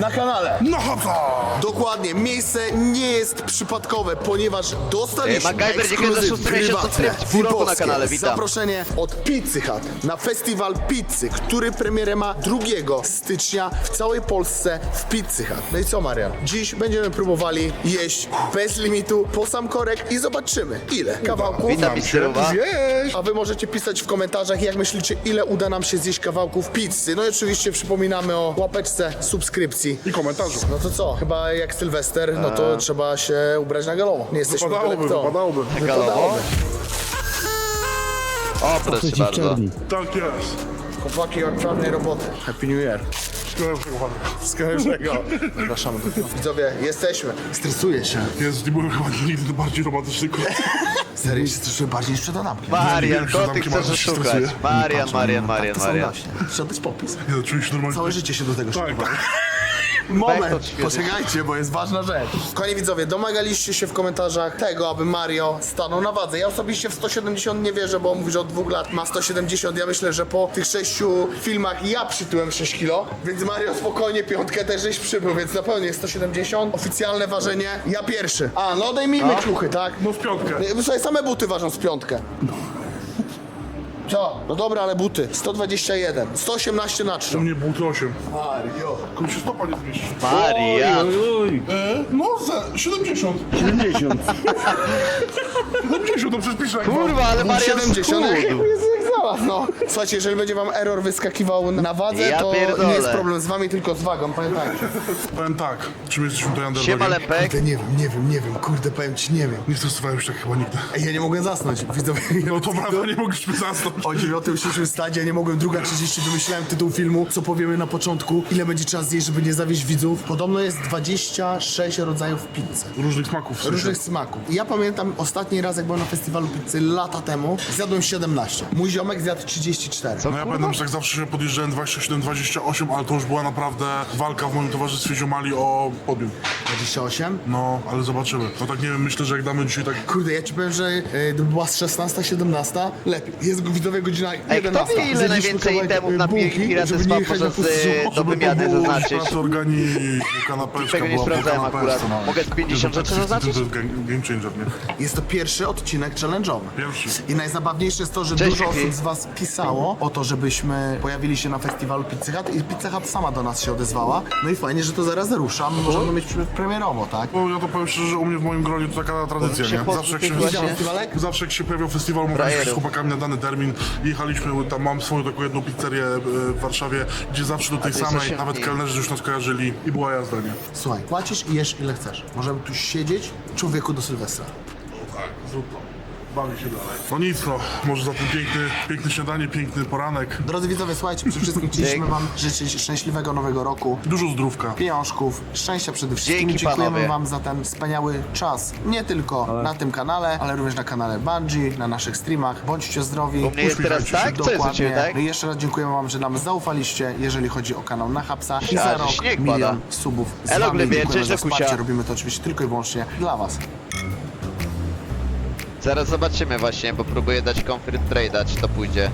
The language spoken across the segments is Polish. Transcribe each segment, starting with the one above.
na kanale. No hopsa! Dokładnie, miejsce nie jest przypadkowe, ponieważ dostaliśmy Ej, MacGyver, ekskluzyw szósty miesiąc pół roku na VIP-owskie kanale, witam. Zaproszenie od Pizzy Hut na festiwal pizzy, który premierę ma 2 stycznia w całej Polsce w Pizzy Hut. No i co Marian? Dziś będziemy próbowali jeść bez limitu po sam korek i zobaczymy ile kawałków Witam Misterowa. Jeść! a wy możecie pisać w komentarzach, jak myślicie, ile uda nam się zjeść kawałków pizzy. No i oczywiście przypominamy o łapeczce, subskrypcji. I komentarzu. No to co? Chyba jak Sylwester, no to trzeba się ubrać na galowo. Nie jesteśmy Wypadałoby, byle kto. wypadałoby. Galowo? O, proszę bardzo. Tak jest. Chłopaki od czarnej roboty. Happy New Year. Skarżego. Zapraszamy do tego. Widzowie, jesteśmy. Stresuję się. Jest, nie byłem chyba nigdy bardziej romantyczny kot. Serio się stresuję bardziej niż przed Adamkiem. Marian, Nie, co ty zamki chcesz się. Marian, Marian, Marian, To Marian. właśnie. Trzeba dać popis. Nie, czuję się normalnie. Całe życie się do tego Tak. Moment, poczekajcie, bo jest ważna rzecz. Kochani widzowie, domagaliście się w komentarzach tego, aby Mario stanął na wadze. Ja osobiście w 170 nie wierzę, bo on mówi, że od dwóch lat ma 170. Ja myślę, że po tych sześciu filmach ja przytyłem 6 kilo, więc Mario spokojnie piątkę też żeś przybył, więc na pewno jest 170. Oficjalne ważenie, ja pierwszy. A, no odejmijmy ciuchy, tak? No w piątkę. Słuchaj, same buty ważą z piątkę. Co? No dobra, ale buty. 121. 118 na 3. U mnie buty 8. Mario. Komuś się stopa nie zmieści. Marian. E, no, za 70. 70. 70, to przecież piszę jak Kurwa, ale Marian 70. schudł. Jezu, jak zaraz, no. Słuchajcie, jeżeli będzie wam error wyskakiwał na wadze, Ja to pierdolę. nie jest problem z wami, tylko z wagą, pamiętajcie. Powiem tak, czym jesteśmy tutaj Siema underdogiem? Lempek. nie wiem, nie wiem, nie wiem, kurde, powiem ci, nie wiem. Nie stresowałem się tak chyba nigdy. Ej, ja nie mogłem zasnąć, widzowie. No to prawda, nie mogliśmy zasnąć. O dziewiątym usiedliśmy w stadzie, nie mogłem, druga 30, wymyślałem tytuł filmu, co powiemy na początku, ile będzie trzeba zjeść, żeby nie zawieść widzów. Podobno jest 26 rodzajów pizzy. Różnych smaków. Różnych smaków. Ja pamiętam ostatni raz, jak byłem na festiwalu pizzy lata temu, zjadłem 17. Mój ziomek zjadł 34. Co No ja pamiętam, że tak zawsze się podjeżdżałem 27-28, ale to już była naprawdę walka w moim towarzystwie ziomali o podium. 28? No, ale zobaczymy. No tak nie wiem, myślę, że jak damy dzisiaj tak... Kurde, ja ci powiem, że e, gdyby była z 16, 17, lepiej. Jest widzowie godzina Ej, kto 11. wie ile Zjedliśmy najwięcej kawałek, temów e, na bułki, Pirates żeby Spa nie jechać na z pustyniu. do wymiany było zaznaczyć? pracy organi, kanapeczka Tego nie była sprawdzałem kanapeczce, akurat. no. Mogę z 50 rzeczy To zaznaczyć? jest game game changer, nie? Jest to pierwszy odcinek challenge'owy. Pierwszy. I najzabawniejsze jest to, że Cześć, dużo osób z was pisało o to, żebyśmy pojawili się na festiwalu Pizza Hut i Pizza Hut sama do nas się odezwała. No i fajnie, że to zaraz rusza. Możemy mieć premierowo, tak? Bo ja to powiem szczerze, że u mnie w moim gronie to taka tradycja, się nie? Zawsze jak się, festiwalek? zawsze jak się pojawiał festiwal, mówiliśmy z Frajerów. chłopakami na dany termin jechaliśmy, tam mam swoją taką jedną pizzerię e, w Warszawie, gdzie zawsze do tej samej, nawet kelnerzy już nas kojarzyli i była jazda, nie? Słuchaj, płacisz i jesz ile chcesz. Możemy tu siedzieć człowieku do Sylwestra. Tak, zrób to. Bawi się dalej. No nic no, może za ten piękny, piękne śniadanie, piękny poranek, Drodzy widzowie, słuchajcie, przede wszystkim chcieliśmy wam życzyć szczęśliwego nowego roku. dużo zdrówka. pieniążków, szczęścia przede wszystkim. Dzięki, Dziękujemy panowie. Wam za ten wspaniały czas. Nie tylko na tym kanale, ale również na kanale Bungie, na naszych streamach. Bądźcie zdrowi. U mnie jest teraz tak? Co jest u Ciebie Dokładnie. tak? I jeszcze raz dziękujemy Wam, że nam zaufaliście, jeżeli chodzi o kanał na Hapsa. I za rok śnieg milion pada. subów z Elo, Wami. Glebie, Dziękujemy cześć, za Lekusia. wsparcie. Robimy to oczywiście tylko i wyłącznie dla Was. Zaraz zobaczymy właśnie, bo próbuję dać confirm trade, czy to pójdzie.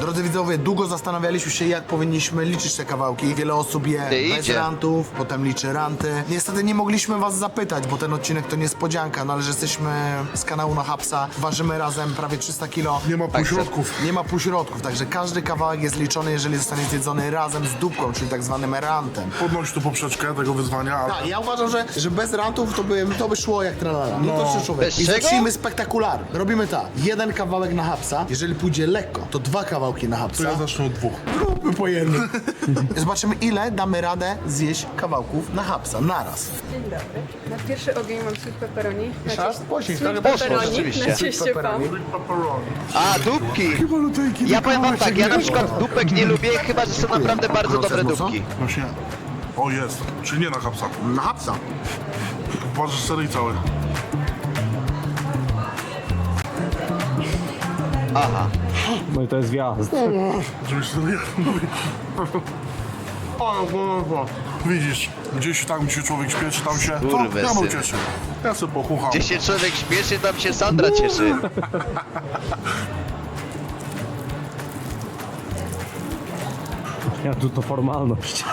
Drodzy widzowie, długo zastanawialiśmy się, jak powinniśmy liczyć te kawałki. Wiele osób je Ty, bez idzie. rantów, potem liczy ranty. Niestety nie mogliśmy was zapytać, bo ten odcinek to niespodzianka, no ale że jesteśmy z kanału na Hapsa, ważymy razem prawie 300 kilo. Nie ma półśrodków. Nie ma półśrodków, także każdy kawałek jest liczony, jeżeli zostanie zjedzony razem z dupką, czyli tak zwanym rantem. Podnoś tu poprzeczkę tego wyzwania, a Tak, ja uważam, że, że bez rantów to by, to by szło jak tralala. No, to trzy człowiek. Bez I czego? zacznijmy spektakularnie. Robimy tak. Jeden kawałek na hapsa. Jeżeli pójdzie lekko, to dwa kawałki na to hapsa. ja zacznę od dwóch. Róbmy po jednym. Zobaczymy, ile damy radę zjeść kawałków na hapsa naraz. Dzień dobry. Na pierwszy ogień mam sweet pepperoni. Na Głośniej, sweet trochę poszło, pepperoni rzeczywiście. na cieście pan. A, dupki! Ja powiem wam tak, ja na przykład dupek nie lubię, chyba że są naprawdę bardzo dobre dupki. Właśnie. O jest, czyli nie na kapsa. Na hapsa. Ważysz seryj cały. Aha. No i to jest wjazd. Żebyś sobie nie mówił. O, bo, bo. Widzisz, gdzieś tam się człowiek śpieszy, tam się... To Kurwy ja bym syn. cieszy. Ja sobie pochucham. Gdzie się człowiek śpieszy, tam się Sandra cieszy. Ja tu to formalność.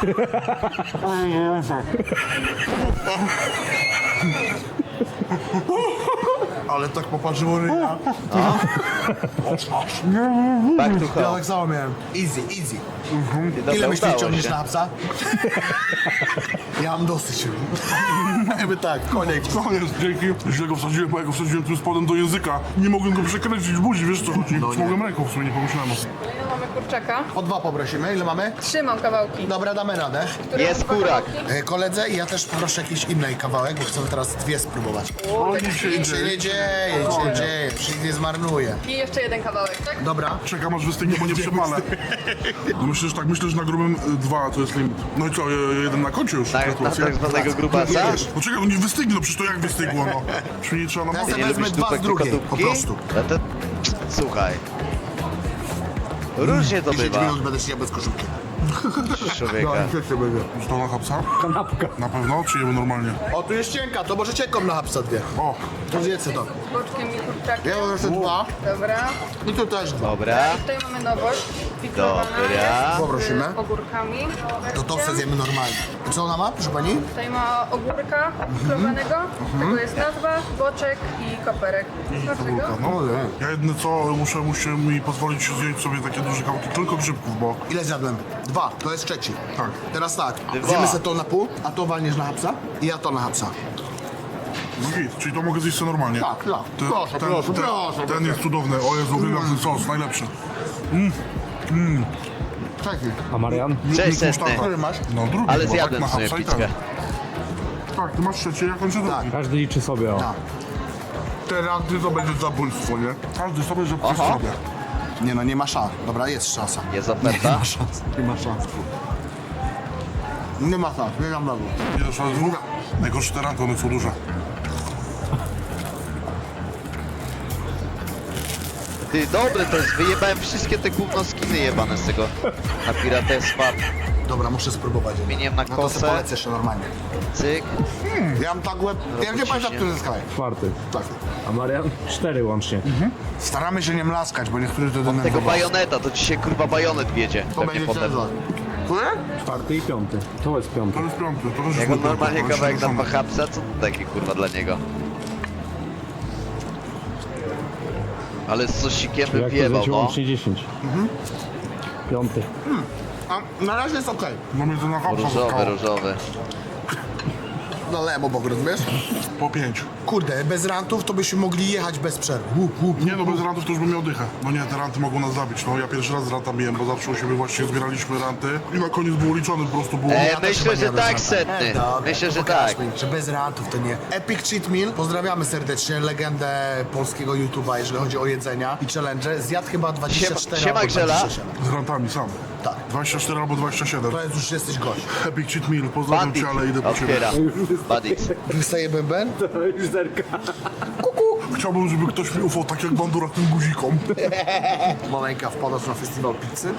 Ale tak popatrzyło ryja. Back to Ja home. tak samo miałem. Easy, easy. Dobra, Ile myślisz, udało ciągniesz się. na psa? ja mam dosyć. Jakby tak, koniec. Koniec, dzięki. Źle go wsadziłem, bo jak go wsadziłem tym spodem do języka, nie mogłem go przekręcić w buzi, wiesz co chodzi? No Mogłem ręką w sumie, nie pomyślałem. Kolejną mamy kurczaka. O dwa poprosimy. Ile mamy? Trzymam kawałki. Dobra, damy radę. Które Jest kurak. kawałki. E, Koledze, ja też poproszę jakiś inny kawałek, bo chcę teraz dwie spróbować. O, nic się nie dzieje. nie dzieje, nie dzieje, się nie zmarnuje. I jeszcze jeden kawałek, tak? Dobra. Czekam aż wystygnie, bo nie przemalę. Myślę, że tak, myślę, że na grubym y, dwa to jest limit. No i co, je- jeden na koncie już? Na, na Gratulacje. tak zwanego grubasa? No czekaj, no nie wystygnie, no przecież to jak wystygło, no. Przecież nie trzeba na Nie wezmę dwa z drugiej, po prostu. No to... Słuchaj. Różnie to 10 bywa, minut będę siedział bez koszulki. człowieka. Już to na hapsa? Kanapka. Na pewno, czy jemy normalnie? O, tu jest cienka, to może cienką na hapsa dwie. O, To zjedzcie to. Z boczkiem i kurczakiem. Ja mam jeszcze dwa Dobra. i tu też dwa. Dobra. I tutaj mamy nowość. Piklowana Dobra. jest z Poprosimy. ogórkami. To to wtedy zjemy normalnie. I co ona ma, proszę pani? Tutaj ma ogórka piklowanego. Tego jest nazwa, boczek i koperek. Dlaczego? no. Ja jedyne co, muszę, muszę mi pozwolić zjeść sobie takie duże kawałki, tylko grzybków, bo... Ile zjadłem? Dwa, to jest trzeci. Tak. Teraz tak, Dwa. zjemy sobie to na pół, a to walniesz na hapsa i ja to na hapsa. No git, czyli to mogę zjeść sobie normalnie. Tak, tak. Ten, Proszę, ten, proszę, ten, proszę. ten jest cudowny, o Jezu, uwielbiam ten sos, najlepszy. Trzeci. A Marian? Cześć, setny. Który masz? No drugi Ale chyba, zjadłem tak, w na sumie hapsa i pizzkę. ten. Tak, ty masz trzecie, ja kończę Tak. drugi. Każdy liczy sobie, o. Tak. Teraz ty to będzie zabójstwo, nie? Każdy sobie, że Aha. sobie. Nie no, nie ma szans. Dobra, jest szansa. Jest oferta. szans, nie ma szans. Nie ma szans, nie dam rady. Ile szans dwóch? Najgorsze te ranty, one są duże. Ty, dobre to jest, wyjebałem wszystkie te gówno skiny jebane z tego na piratestwa. Dobra, muszę spróbować. Wymieniłem na No to sobie kosę. polecę jeszcze normalnie. Cyk. Ja mam tak łeb... Ja nie pamiętam, który zyskałem. Czwarty. Tak. A Marian? Cztery łącznie. Staramy się nie mlaskać, bo niektórzy to Tego denerwowało. bajoneta, to dzisiaj kurwa bajonet wiedzie. To Pewnie będzie potem. ciężar. Który? Czwarty i piąty. To jest piąty. To jest piąty, to też jest Jak on normalnie kawałek na dwa co to takie kurwa dla niego? Ale z sosikiem Jak to wjebał, zleciło no. łącznie 10. Piąty. A na razie jest okej. No między na hapsa Różowy, zostało. różowy. Na lewo obok, rozumiesz? Po pięć. Kurde, bez rantów to byśmy mogli jechać bez przerwy. Łup, łup. Nie no, bez rantów to już bym miał dychę. No nie, te ranty mogą nas zabić. No ja pierwszy raz z ranta miałem, bo zawsze u siebie właśnie zbieraliśmy ranty i na koniec było liczone, po prostu było... E, Ja też myślę, chyba że nie bez tak, ranta. setny. E, dobra, Myślę, że tak. mi, Że bez rantów to nie. Epic Cheat Meal. Pozdrawiamy serdecznie legendę polskiego YouTube'a, jeżeli chodzi o jedzenia i challenge. Zjadł chyba 24 Siema, albo Grzela. 27. Z rantami sam. Tak. 24 albo 27. To jest już jesteś gość. Epic Cheat Meal, pozdrawiam Bandit cię, ale idę po ciebie. otwiera. Bandit. Wystaje bęben? Chciałbym, żeby ktoś mi ufał tak jak bandura tym guzikom. Maleńka wpada na festiwal pizzy.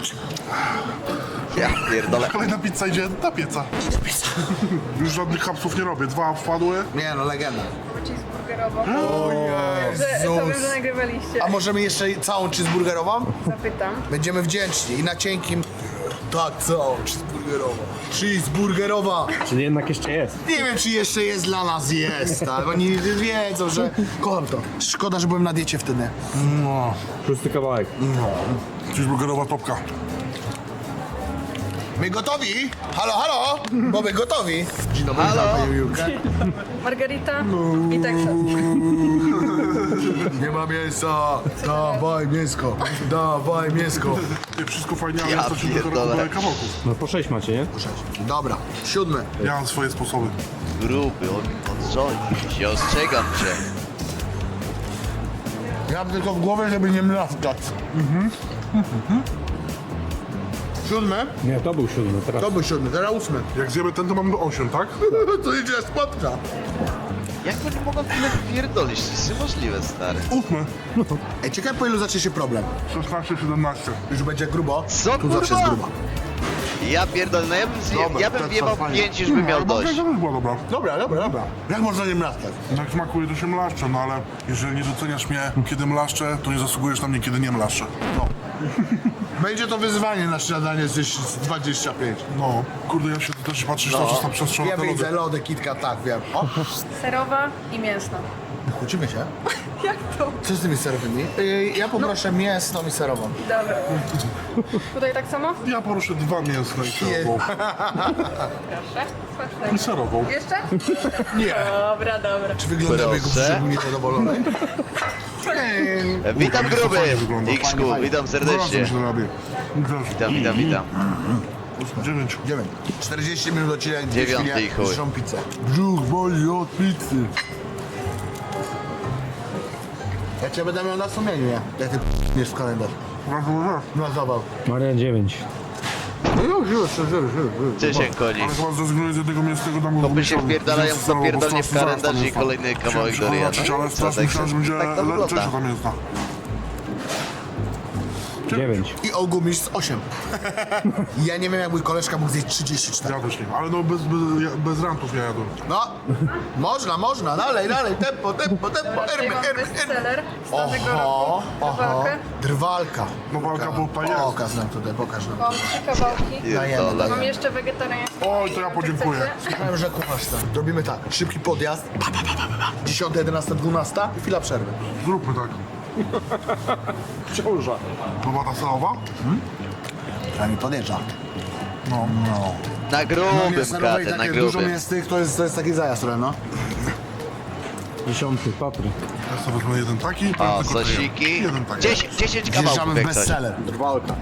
Ja pierdolę. Kolejna pizza idzie na pieca. Już żadnych hapsów nie robię. Dwa wpadły. Nie no, legenda. Cheeseburgerową. Że, Jezus. to wiem, że nagrywaliście. A możemy jeszcze całą cheeseburgerową? Zapytam. Będziemy wdzięczni i na cienkim... Tak, całą cheeseburgerową. Cheeseburgerowa! Czyli jednak jeszcze jest. Nie wiem, czy jeszcze jest dla nas jest, tak? Oni wiedzą, że kocham to. Szkoda, że byłem na diecie wtedy. No. Szósty kawałek. Cheeseburgerowa topka. My gotowi? Halo, halo? Bo my gotowi. Dzień dobry, Halo? witam panią Julkę. Margarita i Texas. Nie ma mięsa. Dawaj mięsko. Dawaj mięsko. Ty, wszystko fajnie, ale Ja ja to ci dopiero pierdolę. kawałków. No po sześć macie, nie? Dobra, siódmy. Ja mam swoje sposoby. Gruby, on odrządzi się, ostrzegam cię. Ja mam tylko w głowie, żeby nie mlaskać. Siódmy? Nie, to był siódmy, teraz. To był siódmy, teraz ósmy. Jak zjemy ten, to mamy 8, tak? To idzie spotka. Jak oni mogą tyle pierdolić? To jest niemożliwe, stary. Ósmy. Ej, ciekawe po ilu zacznie się problem. 16, 17. Już będzie grubo. Co, Tu zawsze jest grubo. Ja pierdolę, no ja bym, zje, Dobra, ja bym wjebał fajnie. 5, już bym miał Ale dość. To też była dobra. Dobra, dobra, dobra. Jak można nie mlaskać? Jak smakuje, to się mlaszcze, no ale jeżeli nie doceniasz mnie, kiedy mlaszczę, to nie zasługujesz na mnie, kiedy nie mlaszczę. No. Będzie to wyzwanie na śniadanie z 10 z 25. No, kurde, ja się też patrzysz na czas tam przestrzał Ja widzę lody, kitka, tak, wiem. O, Serowa i mięsna. kłócimy się. Jak to? Co z tymi serowymi? Yy, ja poproszę mięsną i serową. Dobra. Tutaj tak samo? Ja poruszę dwa mięsne i serową. Proszę. I serową. Jeszcze? Nie. Dobra, dobra. Czy wyglądamy jako Proszę. szczególnie zadowolony? Witam gruby! fajnie wygląda. Xku, Fajnie, fajnie. witam serdecznie. się robię. Witam, witam, witam. Dziewięć. 9. 40 minut odcinek, dwie Dziewiąty chwile, i chuj. żrą pizzę. Brzuch boli od pizzy. Ja cię będę miał na sumieniu, nie? Jak ty p***niesz w kalendarz. No zabaw. Marian 9. No już, już, już, już, już. Cześć Koni. Ale chyba zrezygnuję z jednego mięsnego damu. Kopy się wpierdalają co pierdolnie w kalendarz i kolejny kawałek do ryja. Ale Co strasznie tak myślałem, że będzie tak to mięsna. 9. I ogumisz z 8. ja nie wiem, jak mój koleżka mógł zjeść 34. Ja też nie, ale no bez, bez, ja- bez rantów ja jadłem. No, można, można, dalej, dalej, tempo, tempo, tempo, ermy, mam ermy, ermy. bestseller z tamtego Oho, roku. oho, Kawałkę. drwalka. No walka bułta jest. Pokaż nam tutaj, pokaż nam. Mam trzy kawałki. Pierdolę. Mam jeszcze wegetariańskie. Oj, to ja podziękuję. Myślałem, że kuchasz tam. Robimy tak, szybki podjazd, pa, pa, pa, pa, pa, pa. 10, 11, 12 i chwila przerwy. Zróbmy tak. Ciąża. Była ta serowa? A mi podjeżdża. No. No. Na No grubym mięsnerowej katę, na takie dużo grubym. mięsnych, to jest, to jest taki zajazd trochę, no. 10. Patryk. Ja sobie wezmę jeden taki, to O, tylko to sosiki. Jeden taki. 10, 10 Wjeżdżamy kawałków w jak coś. bestseller. Drwalka.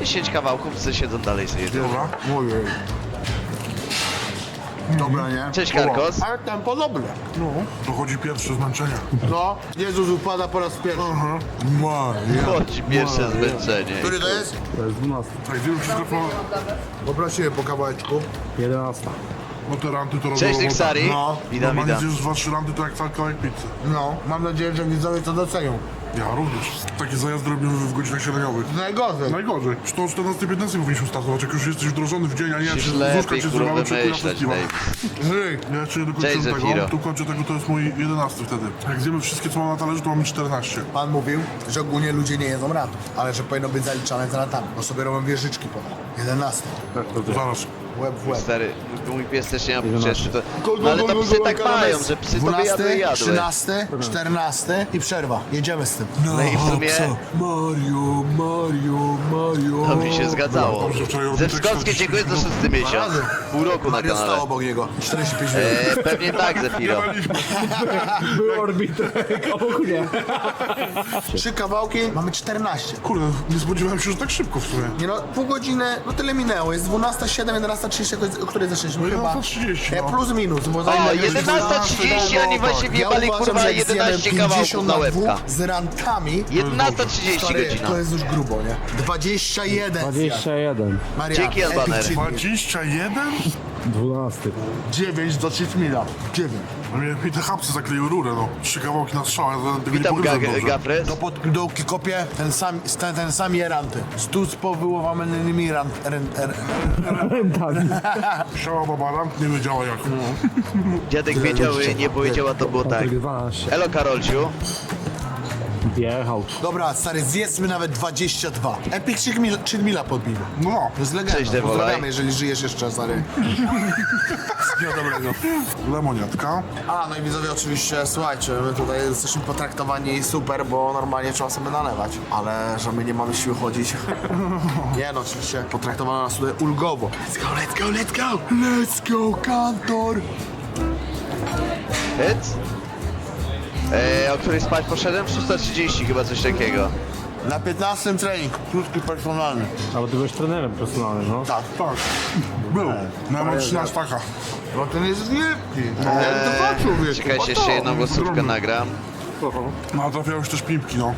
10 kawałków, co siedzą dalej sobie. Dobra. Ojej. Dobra, nie? Cześć Karkos. Ale tempo dobre. No. Dochodzi pierwsze zmęczenie. No, Jezus upada po raz pierwszy. Aha. Maria. Chodź, pierwsze zmęczenie. Który to jest? To jest 12. Tak, wiem wszystko po... Poprosiłem po kawałeczku. 11. No te ranty to robią Cześć robotę. Nixari. No. Witam, Normalnie witam. zjesz dwa, trzy ranty, to jak cały kawałek pizzy. No, mam nadzieję, że widzowie to docenią. Ja również. Takie zajazdy robimy w godzinach śniadaniowych. Najgorzej. Najgorzej. Już to o 14-15 powinniśmy startować, jak już jesteś wdrożony w dzień, a nie Musisz czy z łóżka lepiej cię kurwa zrywały, czy festiwal. Dave. Żyj. Ja jeszcze nie Cześć, dokończyłem Zefiro. tego, tu kończę tego, to jest mój 11 wtedy. Jak zjemy wszystkie, co mam na talerzu, to mamy 14. Pan mówił, że ogólnie ludzie nie jedzą ratów, ale że powinno być zaliczane za ratami, bo sobie robią wieżyczki potem. 11. Zaraz. Łeb w łeb. Stary, mój pies też nie ma przeszczy, to... No ale to psy tak mają, że psy to 12, wyjadły i jadły. 13, 14 i przerwa. Jedziemy z tym. No i w sumie Mario, Mario, Mario. to mi się zgadzało. Dobrze, wczoraj robiłem Zewskowskie, tekst, dziękuję za szósty miesiąc. razy. Pół roku na Mario stał kanale. obok niego. 45 minut. E, pewnie tak, Zefiro. Był orbiter. Obok mnie. Trzy kawałki, mamy 14. Kurde, nie spodziewałem się, że tak szybko w sumie. Nie no, pół godziny, no tyle minęło. Jest 12.07, 11.30, o której zaczęliśmy No chyba. 11:30, E, no. Plus minus, bo za O, ile już 11.30 oni właśnie wjebali kurwa że jak zjemy 11 kawałków 50 na łebka. z rantami, 11.30 stary, godzina. to jest już grubo, nie? 21. 21. Maria, Dzięki, epic Albaner. cheat meal. 21? 12. 9 do cheat meala. 9. No mnie mi te chapsy zakleiły rurę, no. Trzy kawałki na strzał, ja tego Witam nie pogryzłem Ga- dobrze. Gafres. Do podgdołki kopie ten sam, ten, ten sam je ranty. Stu z powyłowanymi rant, rent, er, Siała baba rank nie wiedziała jak. Dziadek wiedział, nie powiedział, a to było tak. Patryk 12. Elo Karolciu. Wjechał. Dobra, stary, zjedzmy nawet 22. Epic cheat meala podbimy. No, To jest legenda. Cześć, Devolaj. Pozdrawiamy, jeżeli żyjesz jeszcze, stary. Wszystkiego dobrego. lemoniatka. A, no i widzowie oczywiście, słuchajcie, my tutaj jesteśmy potraktowani super, bo normalnie trzeba sobie nalewać, ale że my nie mamy siły chodzić. nie no, oczywiście potraktowano nas tutaj ulgowo. Let's go, let's go, let's go! Let's go, kantor! Hyc. E, o której spać poszedłem? 6.30 chyba coś takiego. Na 15 trening, krótki personalny. Ale ty byłeś trenerem personalnym, no. Tak. Tak. Był. No, mam 13 taka. No ten jest wielki. No, eee, dwa człowieki. Czekajcie, jeszcze jedną głosówkę nagram. No, trafiałeś też pimpki, no.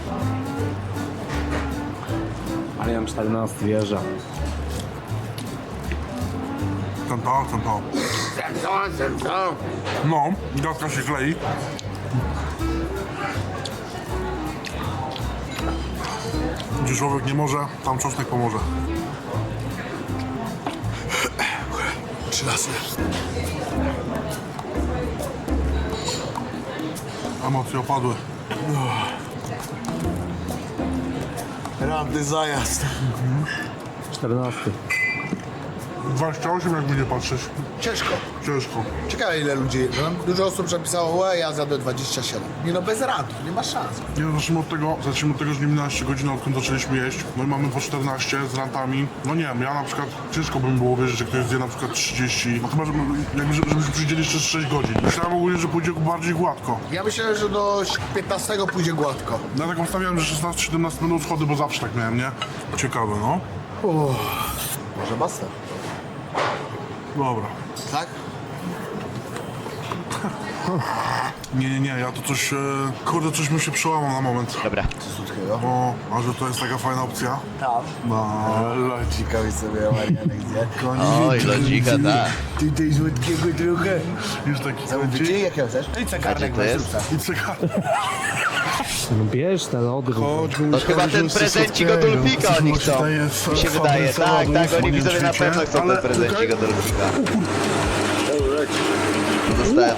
Ale ja mam 14 wjeżdża. Ten to, ten to. No, gadka się klei. Gdzie człowiek nie może, tam czosnek pomoże. Trzynasty. Emocje opadły. Radny zajazd. 14. 28 jakby nie patrzeć. Ciężko. Ciężko. Ciekawe ile ludzi, no, dużo osób napisało, e, ja zjadłem 27. Nie no, bez rad, nie ma szans. Nie no, zacznijmy od tego, zacznijmy od tego, że nie minęła jeszcze godzina, odkąd zaczęliśmy jeść. No i mamy po 14 z rantami. No nie wiem, ja na przykład ciężko by mi było wierzyć, że ktoś zje na przykład 30. No chyba, że, jakby, że- żebyśmy przyjdzieli jeszcze z 6 godzin. Myślałem ogólnie, że pójdzie bardziej gładko. Ja myślę, że do 15 pójdzie gładko. Ja tak ustawiałem, że 16-17 będą schody, bo zawsze tak miałem, nie? Ciekawe, no. Może basta. Dobra. Tak? Nie, nie, nie, ja to coś, e, kurde, coś mi się przełamał na moment. Dobra. Słodkiego. O, a że to jest taka fajna opcja? Tam. No. Locika mi sobie Marianek zje. Oj, lodzika, tak. Ty tej słodkiego trochę. Już taki Cały tydzień jakie chcesz? I cegarnek to jest? I cygar. No bierz te lody. Chodź, To chyba ten prezencik od Ulfika oni chcą. Mi się wydaje, tak, tak, oni widzowie na pewno chcą ten prezencik od Ulfika. Dostałem.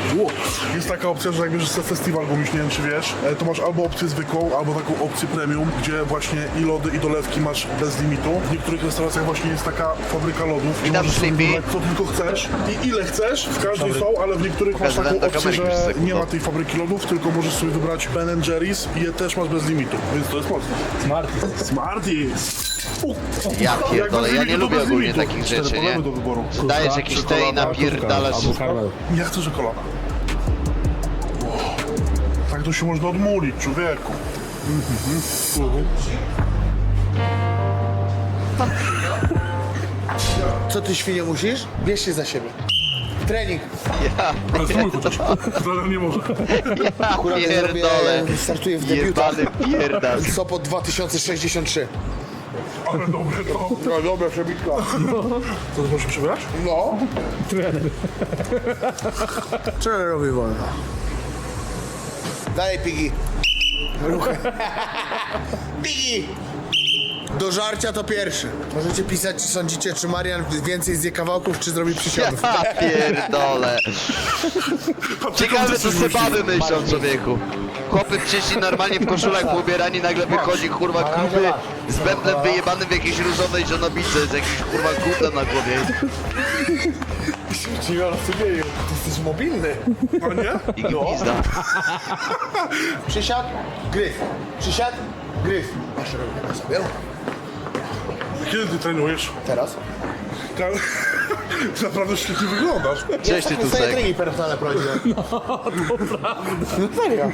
Jest taka opcja, że jak bierzesz sobie festiwal gumiś, nie wiem czy wiesz, e, to masz albo opcję zwykłą, albo taką opcję premium, gdzie właśnie i lody, i dolewki masz bez limitu. W niektórych restauracjach właśnie jest taka fabryka lodów, gdzie Witam, możesz sobie wybrać co tylko chcesz i ile chcesz, w każdej są, ale w niektórych masz taką opcję, że nie ma tej fabryki lodów, tylko możesz sobie wybrać Ben Jerry's i je też masz bez limitu, więc to jest mocne. Smarty. Smarties! U, Ja pierdolę, ja nie lubię ogólnie takich rzeczy, nie? Dajesz jakieś te i napierdalasz. Albo karmel. Ja chcę czekolada. Tak to się można odmulić, człowieku. Co ty świnie musisz? Bierz się za siebie. Trening. Ja Ale spróbuj chociaż. Zaraz nie może. Akurat ja zrobię, pierdolę. startuję w debiutach. Jebany pierdas. Sopot 2063. Ale dobre to. No dobra, przebitka. Co, to możesz przebrać? No. Trener. Robi wolno? Dalej, Pigi. Ruchy. Pigi! Do żarcia to pierwszy. Możecie pisać, czy sądzicie, czy Marian więcej zje kawałków, czy zrobi przysiadów. Ja pierdolę. Ciekawe co sobie baby myślą człowieku. Chłopy przyszli normalnie w koszulach poubierani, nagle wychodzi kurwa gruby z bębnem wyjebanym w jakiejś różowej żonobice z jakimś kurwa gównem na głowie. Ci rozumieją, ty jesteś mobilny. Nie? I gwizda. Przysiad, gryf. Przysiad, gryf. Masz robię sobie. Kiedy ty trenujesz? Teraz. Tak. Naprawdę świetnie wyglądasz. Cześć ty Tutaj Tusek. treningi personalne prowadziłem. No to prawda. No serio.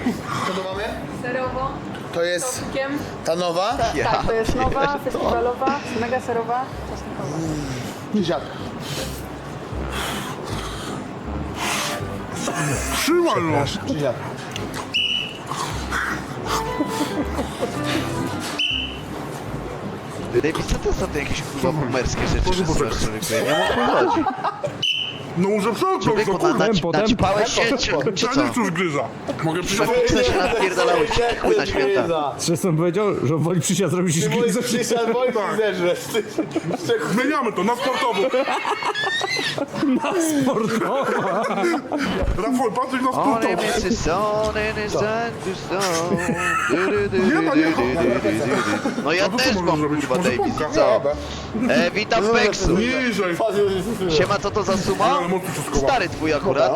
Co tu mamy? Serowo, To jest kiem. ta nowa. Ja Tak, to jest nowa, festiwalowa, mega serowa, czosnkowa. Przysiad. Trzymaj no. Przysiad. David, co to są te jakieś kurwa boomerskie rzeczy, że słuchasz człowieku? Ja nie wiem o co chodzi. No muszę przełknąć, no Człowieku, na, na, Tempo, naćpałeś się, czy, co? nie chcę już gryza. Mogę przyjść Człowiek się napierdalałeś, chuj na święta. Zresztą powiedział, że woli przysiad zrobić niż Mój gryzę przysiad wojny Tak. zeżresz. Zmieniamy to na sportowo. sportowa. Rafał, Patryk na On sportowo. is the sun and his sun to stone. Du, du, du, Nie ma, nie du, ma. du, du, du, du. No ja No to co też możesz mam zrobić? kurwa Może półka? i co? E, witam Peksu. Niżej. Siema, co to za suma? Wszystko ładnie. Stary twój akurat.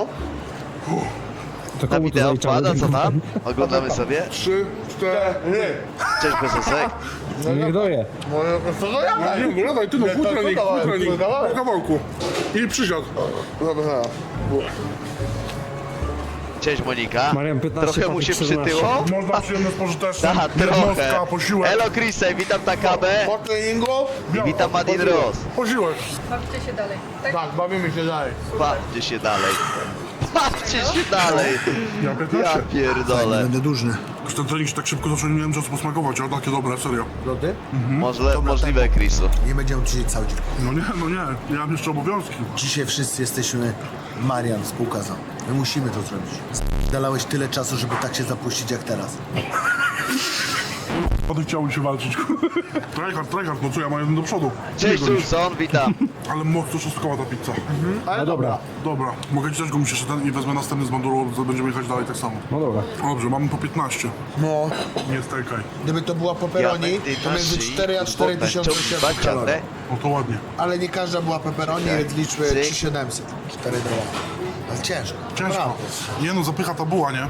To Na komu to wideo zaliczamy? odpada, co tam? Oglądamy sobie. Trzy, cztery. Cześć Bezosek. Niech doje. Co to ja No nie, no daj, ty no, Nie, pół to co kawałek? Po kawałku. I przysiad. Dobra. Cześć Monika. Marian, 15, Trochę mu się Patryk 17. przytyło. Można przyjemne z pożytecznym. Aha, trochę. Jednostka, posiłek. Elo Chrisej, witam. Po treningu? I witam Madin Ross. Posiłek. Bawcie się dalej. Tak? Tak, bawimy się dalej. Bawcie się dalej. Bawcie się dalej. Ja Ja 15. pierdolę. Będę dużny. Już ten trening się tak szybko zaczął, nie miałem czasu posmakować, ale takie dobre, serio. Lody? Możle, możliwe, Chrisu. Nie będziemy dzisiaj cały dzień. No nie, no nie, ja mam jeszcze obowiązki. Dzisiaj wszyscy jesteśmy Marian, spółka za. My musimy to zrobić. Dalałeś tyle czasu, żeby tak się zapuścić jak teraz. Potem chciało mi się walczyć. Tryhard, tryhard, no co ja mam jeden do przodu. Cześć. Sulson, witam. Ale mocno szóstkowa ta pizza. Ale dobra. Dobra, mogę ci dać go, że ten i wezmę następny z banduru, to będziemy jechać dalej tak samo. No dobra. Dobrze, mamy po 15. No, Nie stękaj. gdyby to była pepperoni, to między 4 a 4 tysiące kalorii. No to ładnie. Ale nie każda była pepperoni, więc liczmy Cyk. 3700. 4 dolara. Ale ciężko. Ciężko. Naprawdę. Nie no, zapycha ta buła, nie?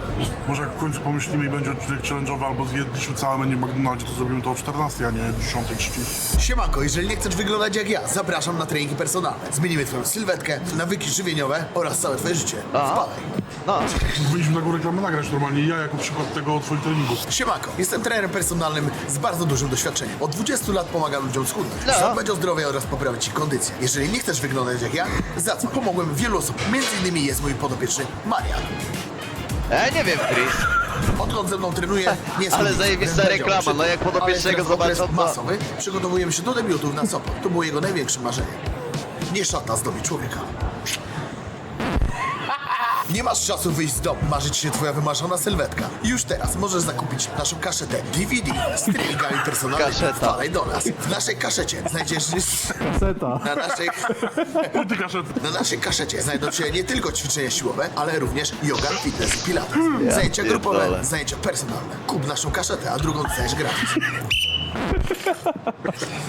Może jak w końcu pomyślimy i będzie odcinek challenge'owy albo zjedliśmy całe menu McDonaldzie, to zrobimy to o 14, a nie 10.30. Siemanko, jeżeli nie chcesz wyglądać jak ja, zapraszam na treningi personalne. Zmienimy twoją sylwetkę, nawyki żywieniowe oraz całe twoje życie. Wpadaj. No, Powinniśmy taką reklamę nagrać normalnie, ja jako przykład tego twoich treningów. Siemanko, jestem trenerem personalnym z bardzo dużym doświadczeniem. Od 20 lat pomagam ludziom schudnąć, No. zadbać o zdrowie oraz poprawić ich kondycję. Jeżeli nie chcesz wyglądać jak ja, zadzwoń. Pomogłem wielu osobom, między innymi jest mój podopieczny Marian. e, nie wiem, Chris. Odkąd ze mną trenuje, nie jest Ale nic, zajebista reklama, no jak szybko. podopiecznego Ale zobaczą, to- masowy, przygotowujemy się do debiutów na Sopot. To było jego największym marzeniem. Nie szata zdobi człowieka. Nie masz czasu wyjść z domu, marzy ci się twoja wymarzona sylwetka. Już teraz możesz zakupić naszą kaszetę DVD z treningami personalnymi. Kaszeta. Wpadaj do nas. W naszej kaszecie znajdziesz... Seta. Na naszej, Ty kaszet. na naszej kaszecie znajdą się nie tylko ćwiczenia siłowe, ale również yoga, fitness i pilates. Zajęcia grupowe, pierdolę. zajęcia personalne. Kup naszą kaszetę, a drugą dostajesz gratis.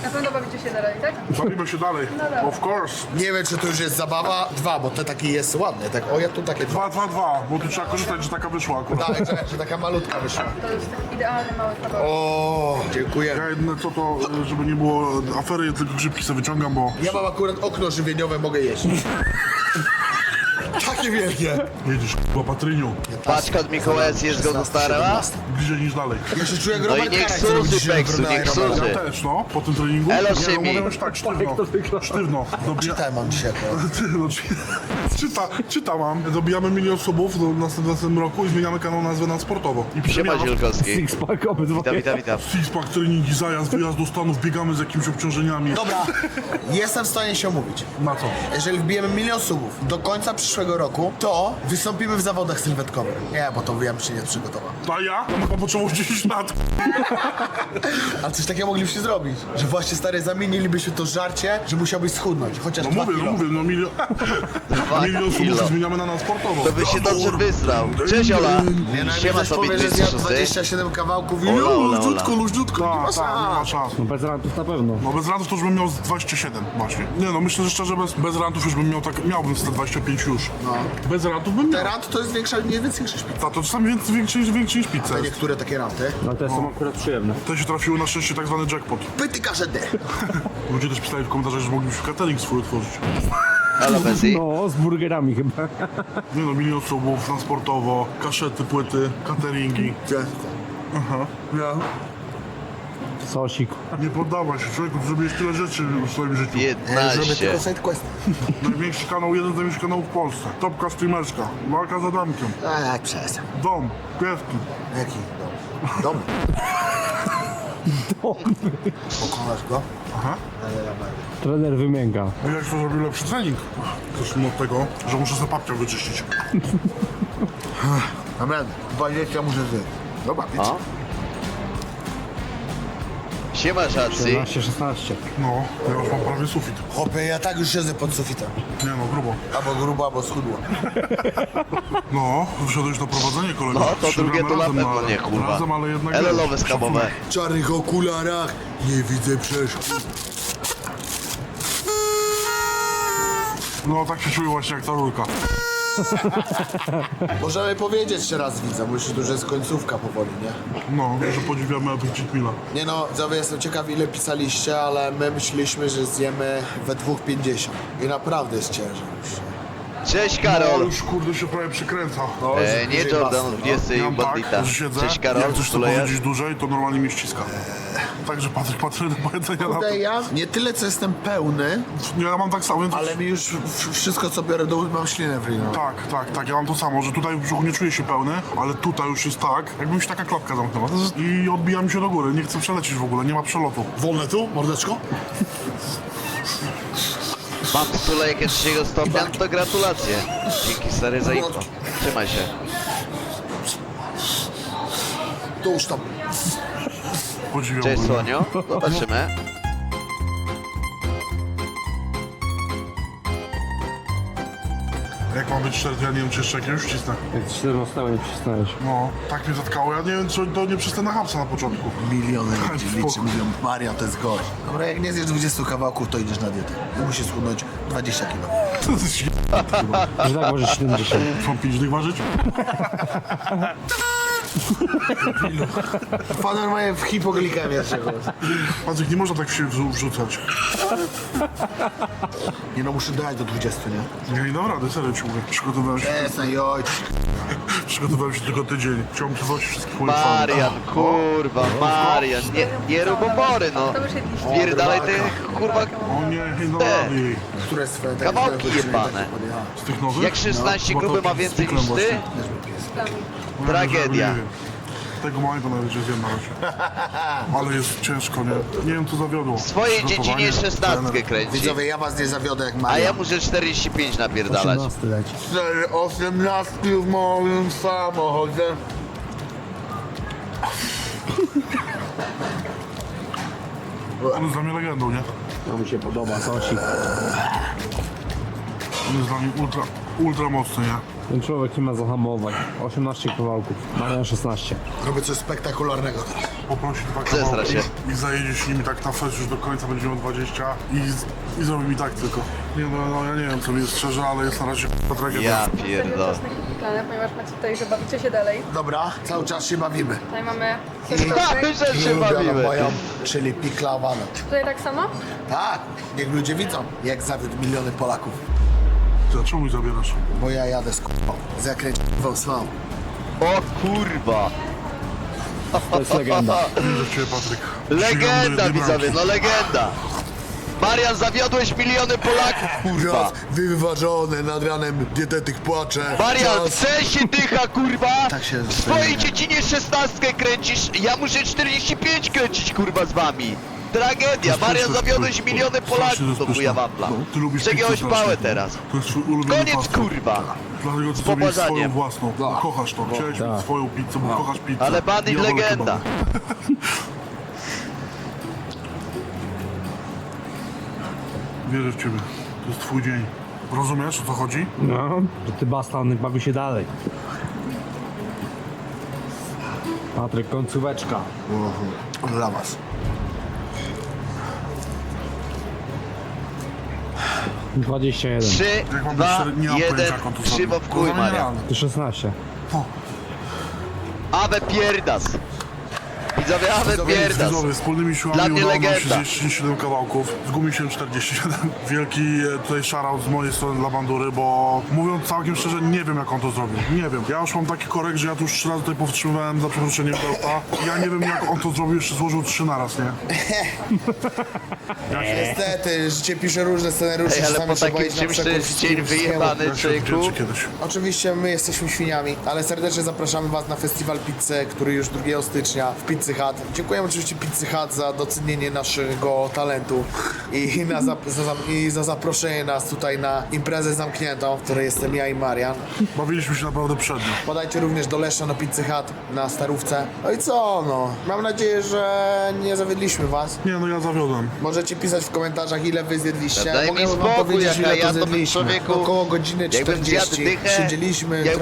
Na pewno bawicie się dalej, tak? Bawimy się dalej. dobra. Of course. Nie wiem, czy to już jest zabawa. Dwa, bo te taki jest ładny. Tak, o ja tu takie dwa. 2, 2, 2, bo tu trzeba korzystać, że taka wyszła akurat. Tak, że, że taka malutka wyszła. To jest taki idealny mały kawałek. O, dziękuję. Ja jedyne co to, żeby nie było afery, tylko grzybki sobie wyciągam, bo Ja mam akurat okno żywieniowe, mogę jeść. Takie wielkie. jedziesz k***a Patryniu, Paczka od Mikołaja jest go dostarła. bliżej niż dalej. Ja się czuję jak No i Robert niech który dzisiaj Peksu, niech. Ja też, no, po tym treningu. Elo, nie, Szymi. no, mówię już tak, sztywno, sztywno. Dobija... Czytałem mam dzisiaj. Ty, no, czy- czyta, czyta mam. Dobijamy milion subów do następnym, następnym roku i zmieniamy kanał nazwę na sportowo. I Siema przemiana Zielkowski. Sixpack obydwoje. Witam, witam, witam. Sixpack, treningi, zajazd, wyjazd do Stanów, biegamy z jakimiś obciążeniami. Dobra, jestem w stanie się umówić. Na co? Jeżeli wbijemy milion subów do końca przyszłego roku, to wystąpimy w zawodach sylwetkowych. Nie, bo to ja bym się nie przygotował. A ja? To chyba potrzebował 10 lat. A coś takiego moglibyście zrobić. Że właśnie stary zamienilibyśmy to żarcie, że musiałbyś schudnąć. Chociaż No dwa mówię, kilo. no mówię, no milion, milion subów zmieniamy na nas sportowo. To by się dobrze wysrał. Cześć Ola. Nie, no Siema sobie powie, że zjadł 206. 27 kawałków i Ola, ola, luźniutko, ola. luźniutko, nie ma Tak, tak, nie ma szans. szans. No bez rantów na pewno. No bez rantów to już bym miał z 27 właśnie. Nie no, myślę, że szczerze bez, bez rantów już bym miał tak, miałbym z te 25 już. No. Bez rantów bym miał. Te rant to jest większa, nie więcej niż pizza. A to czasami więcej, większy, niż- większy niż pizza jest. Niektóre takie ranty. No te są akurat przyjemne. Te się trafiły na szczęście tak zwany jackpot. Pyty każdy. Ludzie też pisali w komentarzach, że moglibyśmy catering swój otworzyć. Messi. No, z burgerami chyba. Nie no, milion subów, transportowo, kaszety, płyty, cateringi. Aha. Ja. Sosik. Nie poddawaj się, człowieku, ty zrobiłeś tyle rzeczy w swoim życiu. Zrobię 15. tylko side quest. Największy kanał, jeden z największych kanałów w Polsce. Topka streamerska, walka z Adamkiem, A, przestań. dom, pieski. Jaki dom? Dom. Pokonasz go? Aha. Trener wymięka. Widać, kto zrobił lepszy trening. Zacznijmy od tego, że muszę sobie papcia wyczyścić. Amen. 20 muszę zjeść. Dobra, pizza. O. Siema Szacy. 17-16. No, ja już mam prawie sufit. Chłopie, ja tak już siedzę pod sufitem. Nie no, grubo. Albo grubo, albo schudło. No, wysiadłeś na prowadzenie, kolego. No, to drugie to na razem, pewno ale- nie, kurwa. Razem, ale jednak... W czarnych okularach nie widzę przeszkód. No, tak się czuję właśnie jak ta rurka. Możemy powiedzieć jeszcze raz widzę, bo już już jest końcówka powoli, nie? No, że podziwiamy Epic Mila. Nie no, widzowie, jestem ciekaw ile pisaliście, ale my myśleliśmy, że zjemy we 2,50 i naprawdę jest już. Cześć No, Karol. już kurde się prawie przykręca. No, E, nie Jordan, basy, 20 Ja i bandita. tak, że siedzę, Cześć Karol, jak coś chce tulejesz? powiedzieć dłużej, to normalnie mnie ściska. Także Patryk, Patryk, do powiedzenia na to. Kurde, ja nie tyle co jestem pełny, Nie, ja mam tak samo, więc... ale mi już w- wszystko co biorę do ust mam ślinę w ryju. Tak, tak, tak, ja mam to samo, że tutaj w brzuchu nie czuję się pełny, ale tutaj już jest tak, jakby mi się taka klapka zamknęła i odbija mi się do góry, nie chcę przelecieć w ogóle, nie ma przelotu. Wolne tu, mordeczko? Mam stulejkę trzeciego stopnia, to gratulacje. Dzięki stary za info. Trzymaj się. To już tam. podziwiam. Cześć. Słonio, zobaczymy. Jak mam być szczery, to ja nie wiem, czy jeszcze jakiegoś wcisnę. Jak 14 nie przycisnąłeś. No, tak mnie zatkało. Ja nie wiem, czy to nie przestanę hapsa na początku. Miliony ludzi Spoko. liczy, mówią, Maria to jest gość. Dobra, jak nie zjesz 20 kawałków, to idziesz na dietę. Musisz schudnąć 20 kilo. To jest ś- Że tak możesz 70. Mam pięć dych ważyć? Faner ma w hipoglikemię czegoś. Patryk, nie można tak się wrzu- wrzucać. Nie no, muszę dojść do 20, nie? Ja nie dam rady, serio ci mówię. Przygotowałem się, Ej, oj, przygotowałem się tylko tydzień. Chciałbym przywołać wszystkich moich fanów. Marian, kurwa, Marian, nie, nie rób obory, no. To wyszedliście. Pierdalaj tych, kurwa, O nie, nie dam Te. rady. które jest twoje Kawałki jebane. Z tych nowych? Jak 16 No, gruby ma więcej niż ty? Tragedia. Tego małego nawet nie zjem na razie. Ale jest ciężko, nie? Nie wiem, co zawiodło. W swojej Przygotowanie, dziedzinie 16 trener. kręci. Widzowie, ja was nie zawiodę jak A Maria. ja muszę 45 napierdalać. 18 leci. 18 w moim samochodzie. On jest dla mnie legendą, nie? To mi się podoba, sosik. On jest dla mnie ultra, ultra mocny, nie? Ten człowiek nie ma zahamowań. 18 kawałków. Marian 16. Robię coś spektakularnego teraz. Poprosi dwa Zesra kawałki i zajedzie się nimi tak na fest już do końca, będzie miał 20 i, i zrobi mi tak tylko. Nie no, no, ja nie wiem co mi jest szczerze, ale jest na razie tragedia. Ja pierdolę. piklane, ponieważ macie tutaj, że bawicie się dalej. Dobra, cały czas się bawimy. Tutaj mamy soczek. że się bawimy. moją, czyli piklawane. Tutaj tak samo? Tak, niech ludzie widzą, jak zawiódł miliony Polaków. Ty, a czemu mi zabierasz? Bo ja jadę z k***ą. Zakręć Volkswagen. O kurwa. To jest legenda. Wierzę w ciebie, Patryk. Legenda jednej widzowie, bramki. no legenda. Marian, zawiodłeś miliony Polaków, kurwa. Raz wyważony, nad ranem dietetyk płacze. Marian, Czas- chce się dycha, kurwa. Tak się W swojej dziedzinie 16 kręcisz, ja muszę 45 kręcić, kurwa, z wami. Tragedia, To Marian, pyszne, zawiodłeś to- miliony to- Polaków to do. No, ty lubisz Przegiąłeś pałę teraz. To Koniec, kurwa. Dlatego ty swoją własną. Kochasz to. Chciałeś mieć swoją pizzę, bo kochasz pizzę. Ale wolę legenda. Wierzę w ciebie. To jest twój dzień. Rozumiesz o co chodzi? No, że ty bastan, bawi się dalej. Patryk, końcóweczka. Dla was. 21. 3, Jak mam 2, być nie mam pojęcia 1, jak on to krzywo zrobił. w To realne. Ty 16. Awe pierdas. Widzowie, awe pierdas. Widzowie, wspólnymi siłami Dla mnie udało nam się legenda. zjeść 37 kawałków. Zgubił się 47. Wielki e, tutaj shoutout z mojej strony dla Bandury, bo mówiąc całkiem szczerze, nie wiem jak on to zrobił. Nie wiem. Ja już mam taki korek, że ja tu już trzy razy tutaj powstrzymywałem za przeproszeniem Delta. Ja nie wiem jak on to zrobił, jeszcze złożył trzy naraz, nie? Niestety, życie pisze różne scenariusze, Ej, ale czasami po trzeba takim iść na czymś to przekór jest dzień wszystkiemu. wyjebany, Ja się człowieku. odwdzięczę kiedyś. Oczywiście my jesteśmy świniami, ale serdecznie zapraszamy Was na festiwal pizzy, który już 2 stycznia w Pizzy Hut. Dziękujemy oczywiście Pizzy Hut za docenienie naszego talentu i, na zap- za, za, i za zaproszenie nas tutaj na imprezę zamkniętą, w której jestem ja i Marian. Bawiliśmy się naprawdę przednio. Podajcie również do Lesza na Pizzy Hut na Starówce. No i co no, mam nadzieję, że nie zawiedliśmy Was. Nie no, ja zawiodłem. Możecie pisać w komentarzach ile Wy zjedliście. Daj mi Mogę wam spokój, powiedzieć jaka ile ja to bym zjedliśmy. człowieku- Około godziny Jakbym zjadł 40. dychę, Siedzieliśmy, jakbym.